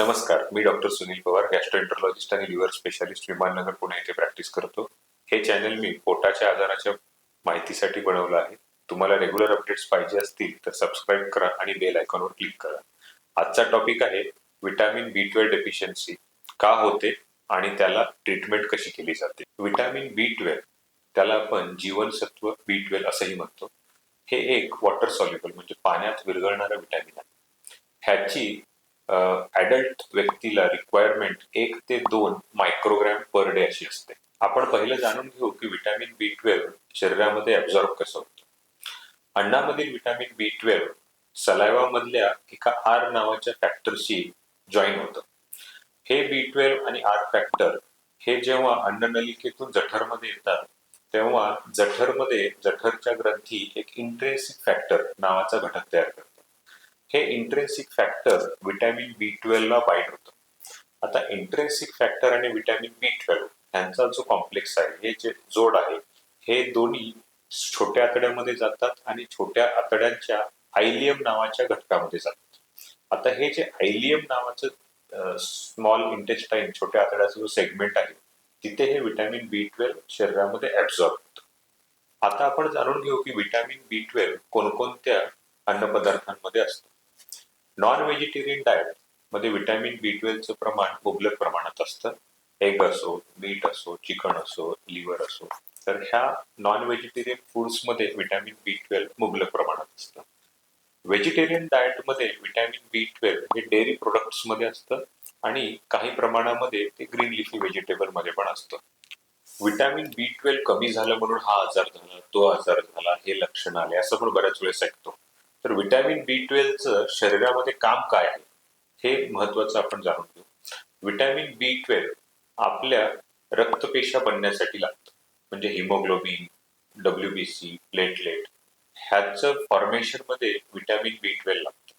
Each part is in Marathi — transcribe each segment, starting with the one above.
नमस्कार मी डॉक्टर सुनील पवार गॅस्ट्रोएंटरोलॉजिस्ट आणि लिव्हर स्पेशालिस्ट विमाननगर पुणे येथे प्रॅक्टिस करतो. हे चॅनल मी पोटाच्या आजाराच्या माहितीसाठी बनवलं आहे. तुम्हाला रेग्युलर अपडेट्स पाहिजे असतील तर सबस्क्राईब करा आणि बेल आयकॉनवर क्लिक करा. आजचा टॉपिक आहे विटॅमिन बी ट्वेल्व डेफिशियन्सी का होते आणि त्याला ट्रीटमेंट कशी केली जाते? विटॅमिन बी ट्वेल्व त्याला आपण जीवनसत्व बी ट्वेल्व असंही म्हणतो. हे एक वॉटर सॉल्युबल म्हणजे पाण्यात विरघळणारं विटॅमिन आहे. ह्याची ऍडल्ट व्यक्तीला रिक्वायरमेंट एक ते दोन मायक्रोग्रॅम पर डे अशी असते. आपण पहिलं जाणून घेऊ की व्हिटॅमिन बी ट्वेल्व शरीरामध्ये ऍब्झॉर्ब कसं होतं. अन्नामधील व्हिटॅमिन बी ट्वेल्व सलायवा मधल्या एका आर नावाच्या फॅक्टरशी जॉईन होतं. हे बी ट्वेल्व आणि आर फॅक्टर हे जेव्हा अन्ननलिकेतून जठरमध्ये येतात तेव्हा जठरमध्ये जठरच्या ग्रंथी एक इंट्रेसिक फॅक्टर नावाचा घटक तयार करतात. हे इंट्रेन्सिक फॅक्टर व्हिटॅमिन बी ला बाइंड होतं. आता इंट्रेन्सिक फॅक्टर आणि व्हिटॅमिन बी ट्वेल्व यांचा जो कॉम्प्लेक्स आहे हे जे जोड आहे हे दोन्ही छोट्या आतड्यामध्ये जातात आणि छोट्या आतड्यांच्या आयलियम नावाच्या घटकामध्ये जातात. आता हे जे आयलियम नावाचं स्मॉल इंटेस्टाईन छोट्या आतड्याचा जो सेगमेंट आहे तिथे हे व्हिटॅमिन बी ट्वेल्व शरीरामध्ये ऍब्झॉर्ब होतं. आता आपण जाणून घेऊ की व्हिटॅमिन बी ट्वेल्व कोणकोणत्या अन्नपदार्थांमध्ये असतं. नॉन व्हेजिटेरियन डाएटमध्ये व्हिटॅमिन बी ट्वेल्वचं प्रमाण मुबलक प्रमाणात असतं. एग असो मीट असो चिकन असो लिव्हर असो तर ह्या नॉन व्हेजिटेरियन फूड्समध्ये व्हिटॅमिन बी ट्वेल्व मुबलक प्रमाणात असतं. व्हेजिटेरियन डाएटमध्ये व्हिटॅमिन बी ट्वेल्व हे डेअरी प्रोडक्ट्समध्ये असतं आणि काही प्रमाणामध्ये ते ग्रीन लिफी व्हेजिटेबलमध्ये पण असतं. व्हिटॅमिन बी ट्वेल्व कमी झालं म्हणून हा आजार झाला तो आजार झाला हे लक्षण आले असं पण बऱ्याच वेळेस ऐकतो. तर विटॅमिन बी ट्वेल्वचं शरीरामध्ये काम काय आहे हे महत्वाचं आपण जाणून घेऊ. व्हिटॅमिन बी ट्वेल्व आपल्या रक्तपेशा बनण्यासाठी लागतं. म्हणजे haemoglobin W B C platelet ह्याचं फॉर्मेशनमध्ये बी ट्वेल्व लागतं.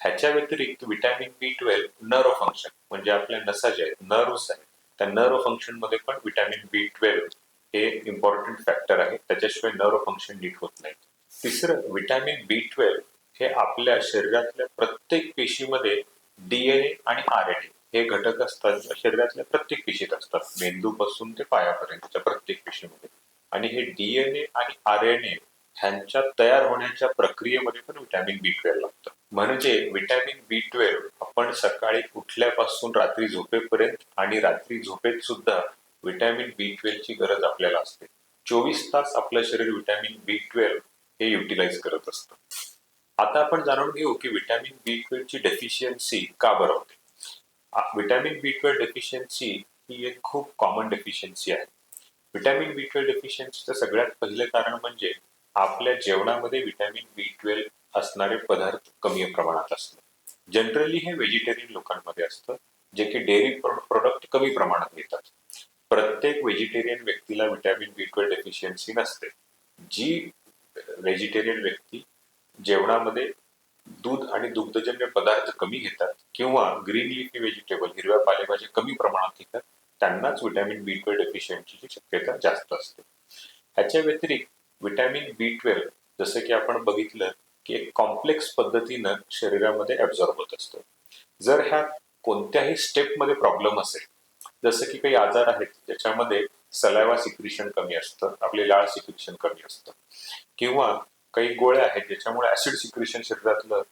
ह्याच्या व्यतिरिक्त vitamin B twelve nerve function म्हणजे आपल्या नसा ज्या आहेत नर्व्स आहेत त्या नर्व फंक्शनमध्ये पण व्हिटॅमिन बी ट्वेल्व हे इम्पॉर्टंट फॅक्टर आहे. त्याच्याशिवाय नर्व फंक्शन नीट होत नाही. तिसरं व्हिटॅमिन बी ट्वेल्व हे आपल्या शरीरातल्या प्रत्येक पेशीमध्ये डीएनए आणि आर एन ए हे घटक असतात शरीरातल्या प्रत्येक पेशीत असतात. मेंदूपासून ते पायापर्यंतच्या प्रत्येक पेशीमध्ये. आणि हे डीएनए आणि आर एन ए ह्यांच्या तयार होण्याच्या प्रक्रियेमध्ये पण व्हिटॅमिन बी ट्वेल्व लागतं. म्हणजे विटॅमिन बी ट्वेल्व आपण सकाळी उठल्यापासून रात्री झोपेपर्यंत आणि रात्री झोपेत सुद्धा व्हिटॅमिन बी ची गरज आपल्याला असते. चोवीस तास आपलं शरीर व्हिटॅमिन बी ट्वेल्व हे युटिलाइज करत असतं. आता आपण जाणून घेऊ की विटॅमिन बी ची डेफिशियन्सी का बरं होते? विटॅमिन बी ट्वेल्व डेफिशियन्सी ही एक खूप कॉमन डेफिशियन्सी आहे. विटॅमिन बी ट्वेल्व डेफिशियन्सीचं सगळ्यात पहिलं कारण म्हणजे आपल्या जेवणामध्ये विटॅमिन बी ट्वेल्व असणारे पदार्थ कमी प्रमाणात असतात. जनरली हे व्हेजिटेरियन लोकांमध्ये असतं जे की डेअरी प्रोडक्ट कमी प्रमाणात घेतात. प्रत्येक व्हेजिटेरियन व्यक्तीला विटॅमिन बी ट्वेल्व डेफिशियन्सी नसते. जी व्हेजिटेरियन व्यक्ती जेवणामध्ये दूध आणि दुग्धजन्य पदार्थ कमी घेतात किंवा ग्रीन लिफी व्हेजिटेबल हिरव्या पालेभाज्या कमी प्रमाणात घेतात त्यांनाच व्हिटॅमिन बी ट्वेल्व डेफिशियंटची शक्यता जास्त असते. ह्याच्या व्यतिरिक्त व्हिटॅमिन बी ट्वेल्व जसं की आपण बघितलं की एक कॉम्प्लेक्स पद्धतीनं शरीरामध्ये ऍब्झॉर्ब होत असतं. जर ह्या कोणत्याही स्टेपमध्ये प्रॉब्लेम असेल जसं की काही आजार आहेत ज्याच्यामध्ये सलायवा सिक्रिशन कमी असतं आपले लाळ सिक्रिशन कमी असतं. किंवा काही गोळ्या आहेत ज्याच्यामुळे ऍसिड सिक्रिशन शरीरातलं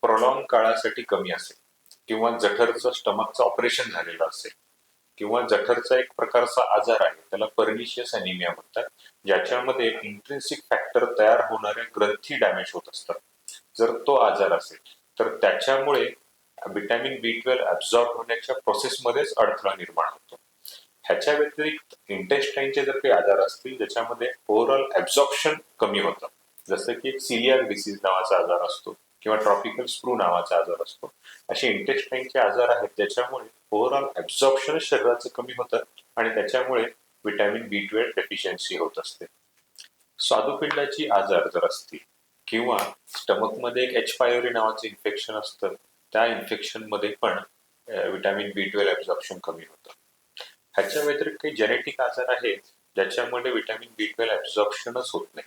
प्रॉलॉंग काळासाठी कमी असेल. किंवा जठरचं स्टमकचं ऑपरेशन झालेलं असेल. किंवा जठरचा एक प्रकारचा आजार आहे त्याला पर्निशियस अनिमिया म्हणतात. ज्याच्यामध्ये इंट्रेन्सिक फॅक्टर तयार होणाऱ्या ग्रंथी डॅमेज होत असतात. जर तो आजार असेल तर त्याच्यामुळे विटॅमिन बी ट्वेल्व ऍब्झॉर्ब होण्याच्या प्रोसेसमध्येच अडथळा निर्माण होतो. ह्याच्या व्यतिरिक्त इंटेस्टाईनचे जर काही आजार असतील ज्याच्यामध्ये ओव्हरऑल ऍब्झॉर्प्शन कमी होतं. जसं की सिलियाक डिसीज नावाचा आजार असतो किंवा ट्रॉपिकल स्प्रू नावाचा आजार असतो. असे इंटेस्टाईनचे आजार आहेत ज्याच्यामुळे ओव्हरऑल ऍब्झॉर्प्शन शरीराचं कमी होतं आणि त्याच्यामुळे विटॅमिन बी ट्वेल्व डेफिशियन्सी होत असते. स्वादुपिंडाची आजार जर असतील किंवा स्टमकमध्ये एक एच पायोरी नावाचं इन्फेक्शन असतं त्या इन्फेक्शनमध्ये पण विटॅमिन बी ट्वेल्व ऍब्झॉर्प्शन कमी होतं. ह्याच्या व्यतिरिक्त काही जेनेटिक आजार आहेत ज्याच्यामुळे विटॅमिन बी ट्वेल्व ऍब्झॉर्प्शनच होत नाही.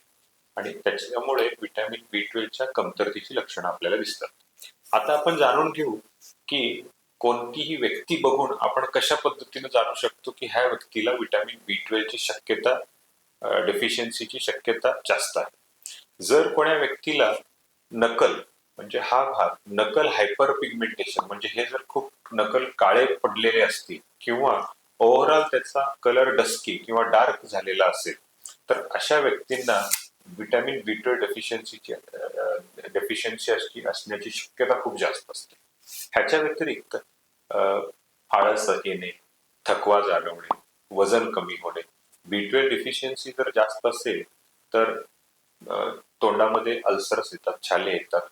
आणि त्याच्यामुळे विटॅमिन बी ट्वेल्वच्या कमतरतेची लक्षणं आपल्याला दिसतात. आता आपण जाणून घेऊ की कोणतीही व्यक्ती बघून आपण कशा पद्धतीने जाणू शकतो की ह्या व्यक्तीला विटॅमिन बी ची शक्यता डेफिशियन्सीची शक्यता जास्त आहे. जर कोण्या व्यक्तीला नकल म्हणजे हा भाग नकल हायपर पिगमेंटेशन म्हणजे हे जर खूप नकल काळे पडलेले असतील किंवा ओव्हरऑल त्याचा कलर डस्की किंवा डार्क झालेला असेल तर अशा व्यक्तींना विटॅमिन बी ट्वेल्व डेफिशियन्सीची डेफिशियन्सी असण्याची शक्यता खूप जास्त असते. ह्याच्या व्यतिरिक्त अं, आळस येणे थकवा जाणवणे वजन कमी होणे बी ट्वेल्व डेफिशियन्सी जर जास्त असेल तर तोंडामध्ये अल्सर्स येतात छाले येतात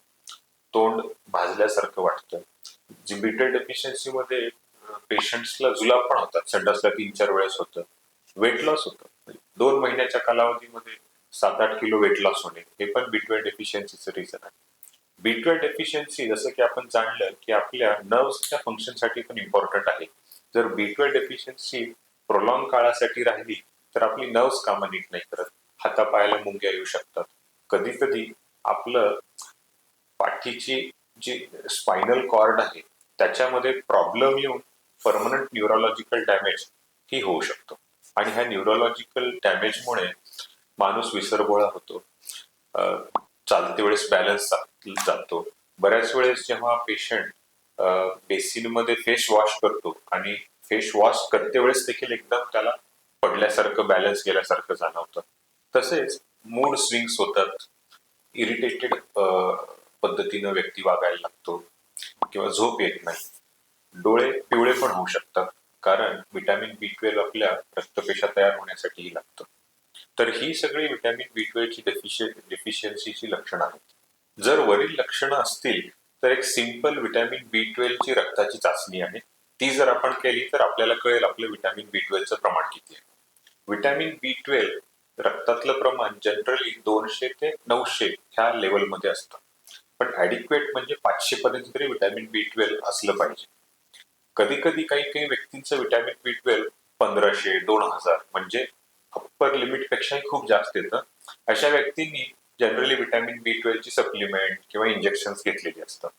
तोंड भाजल्यासारखं वाटतं. जी बी ट्वेल्व डेफिशियन्सी मध्ये पेशंट्सला जुलाब पण होतात. संडासला तीन चार वेळेस होतं. वेट लॉस होतं. म्हणजे दोन महिन्याच्या कालावधीमध्ये सात आठ किलो वेट लॉस होणे हे पण बी ट्वेल्व डेफिशियन्सीचं रिझन आहे. बी ट्वेल्व डेफिशियन्सी जसं की आपण जाणलं की आपल्या नर्व्सच्या फंक्शनसाठी पण इम्पॉर्टंट आहे. जर बी ट्वेल्व डेफिशियन्सी प्रोलॉंग काळासाठी राहिली तर आपली नर्व्स कामं नीट नाही करत. हातापायाला मुंग्या येऊ शकतात. कधी कधी आपलं पाठीची जी स्पायनल कॉर्ड आहे त्याच्यामध्ये प्रॉब्लेम येऊन परमनंट न्यूरोलॉजिकल डॅमेज ही होऊ शकतो. आणि ह्या न्यूरोलॉजिकल डॅमेजमुळे माणूस विसरबोळा होतो. चालते वेळेस बॅलन्स जातो. बऱ्याच वेळेस जेव्हा पेशंट बेसिनमध्ये फेस वॉश करतो आणि फेस वॉश करते वेळेस देखील एकदम त्याला पडल्यासारखं बॅलन्स गेल्यासारखं जाणवतं. तसेच मूड स्विंग्स होतात. इरिटेटेड पद्धतीनं व्यक्ती वागायला लागतो. किंवा झोप येत नाही. डोळे पिवळे पण होऊ शकतात कारण व्हिटॅमिन बी ट्वेल्व आपल्या रक्तपेशा तयार होण्यासाठीही लागतं. तर ही सगळी व्हिटॅमिन बी ट्वेल्वची डेफिशिय डेफिशियन्सीची लक्षणं आहेत. जर वरील लक्षणं असतील तर एक सिंपल व्हिटॅमिन बी ट्वेल्वची रक्ताची चाचणी आहे. ती जर आपण केली तर आपल्याला कळेल आपलं व्हिटॅमिन बी ट्वेल्वचं प्रमाण किती आहे. व्हिटॅमिन बी ट्वेल्व रक्तातलं प्रमाण जनरली दोनशे ते नऊशे ह्या लेवलमध्ये असतं. पण ऍडिक्वेट म्हणजे पाचशे पर्यंत तरी व्हिटॅमिन बी ट्वेल्व असलं पाहिजे. कधी कधी काही काही व्यक्तींचं विटॅमिन बी ट्वेल्व पंधराशे दोन हजार म्हणजे अप्पर लिमिट पेक्षाही खूप जास्त येतं. अशा व्यक्तींनी जनरली विटॅमिन बी ट्वेल्वची सप्लिमेंट किंवा इंजेक्शन घेतलेली असतात.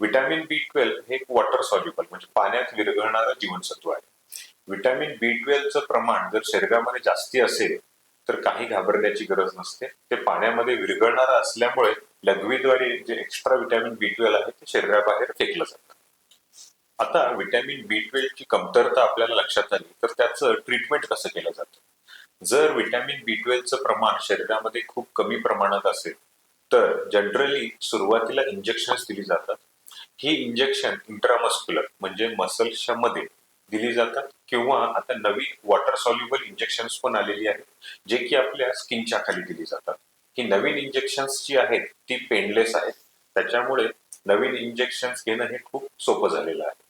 विटॅमिन बी ट्वेल्व हे एक वॉटर सॉल्युबल म्हणजे पाण्यात विरघळणारं जीवनसत्व आहे. विटॅमिन बी ट्वेल्वचं प्रमाण जर शरीरामध्ये जास्ती असेल तर काही घाबरण्याची गरज नसते. ते पाण्यामध्ये विरघळणारं असल्यामुळे लघवीद्वारे जे एक्स्ट्रा विटॅमिन बी ट्वेल्व आहे ते शरीराबाहेर फेकलं जातं. आता व्हिटॅमिन बी ची कमतरता आपल्याला लक्षात आली तर त्याचं ट्रीटमेंट कसं केलं जातं? जर व्हिटॅमिन बी ट्वेल्वचं प्रमाण शरीरामध्ये खूप कमी प्रमाणात असेल तर जनरली सुरुवातीला इंजेक्शन्स दिली जातात. ही इंजेक्शन इंट्रामस्क्युलर म्हणजे मसल्सच्या मध्ये दिली जातात किंवा आता नवीन वॉटर सॉल्युबल इंजेक्शन्स पण आलेली आहेत जे की आपल्या स्किनच्या खाली दिली जातात. ही नवीन इंजेक्शन्स जी आहेत ती पेनलेस आहेत. त्याच्यामुळे नवीन इंजेक्शन्स घेणं हे खूप सोपं झालेलं आहे.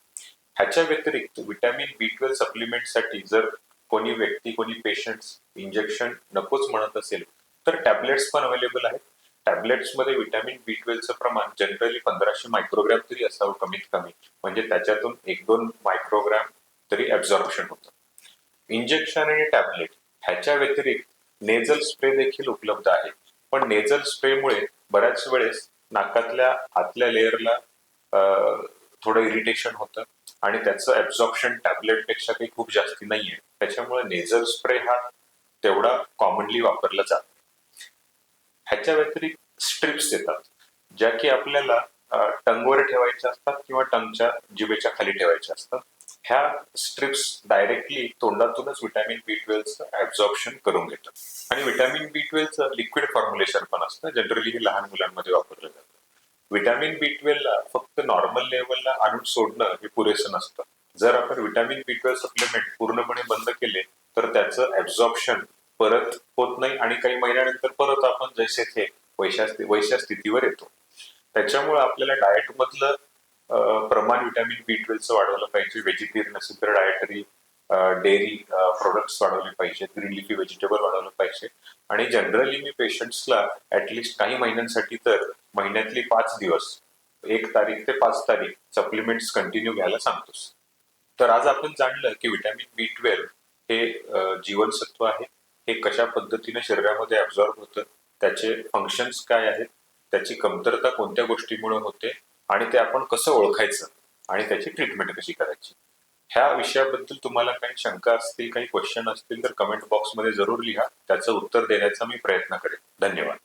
ह्याच्या व्यतिरिक्त विटॅमिन बी ट्वेल्व सप्लिमेंटसाठी जर कोणी व्यक्ती कोणी पेशंट्स इंजेक्शन नकोच म्हणत असेल तर टॅबलेट्स पण अवेलेबल आहेत. टॅबलेट्समध्ये विटॅमिन बी ट्वेल्वचं प्रमाण जनरली पंधराशे मायक्रोग्रॅम तरी असावं कमीत कमी. म्हणजे त्याच्यातून एक दोन मायक्रोग्रॅम तरी ऍब्झॉर्प्शन होतं. इंजेक्शन आणि टॅबलेट ह्याच्या व्यतिरिक्त नेझल स्प्रे देखील उपलब्ध आहे. पण नेझल स्प्रेमुळे बऱ्याच वेळेस नाकातल्या आतल्या लेअरला थोडं इरिटेशन होतं. आणि त्याचं ऍब्झॉर्प्शन टॅबलेटपेक्षा काही खूप जास्ती नाहीये. त्याच्यामुळे नेझल स्प्रे हा तेवढा कॉमनली वापरला जात. नाही. ह्याच्या व्यतिरिक्त स्ट्रिप्स येतात ज्या की आपल्याला टंगवर ठेवायच्या असतात किंवा टंगच्या जिबेच्या खाली ठेवायच्या असतात. ह्या स्ट्रिप्स डायरेक्टली तोंडातूनच विटॅमिन बी ट्वेल्वचं ऍब्झॉर्प्शन करून घेतात. आणि व्हिटॅमिन बी ट्वेल्वचं लिक्विड फॉर्म्युलेशन पण असतं जनरली हे लहान मुलांमध्ये वापरलं जातं. व्हिटॅमिन बी ट्वेल्वला फक्त नॉर्मल लेवलला आणून सोडणं हे पुरेसं नसतं. जर आपण व्हिटॅमिन बी ट्वेल्व सप्लिमेंट पूर्णपणे बंद केले तर त्याचं ऍब्झॉर्प्शन परत होत नाही आणि काही महिन्यानंतर परत आपण जैसे थे वैशा स्थितीवर येतो. त्याच्यामुळे आपल्याला डाएट मधलं प्रमाण व्हिटॅमिन बी ट्वेल्वचं वाढवलं पाहिजे. व्हेजिटेरियन असेल तर डायटरी डेअरी प्रोडक्ट्स वाढवले पाहिजे. ग्रीन लिफी व्हेजिटेबल वाढवलं पाहिजे. आणि जनरली मी पेशंट्सला ऍटलिस्ट काही महिन्यांसाठी तर महिन्यातली पाच दिवस एक तारीख ते पाच तारीख सप्लिमेंट्स कंटिन्यू घ्यायला सांगतोस. तर आज आपण जाणलं की व्हिटॅमिन बी ट्वेल्व हे जीवनसत्व आहे. हे कशा पद्धतीने शरीरामध्ये ऍब्झॉर्ब होतं त्याचे फंक्शन्स काय आहेत त्याची कमतरता कोणत्या गोष्टीमुळे होते आणि ते आपण कसं ओळखायचं आणि त्याची ट्रीटमेंट कशी करायची? ह्या विषयाबद्दल तुम्हाला काही शंका असतील काही क्वेश्चन असतील तर कमेंट बॉक्समध्ये जरूर लिहा. त्याचं उत्तर देण्याचा मी प्रयत्न करेन. धन्यवाद.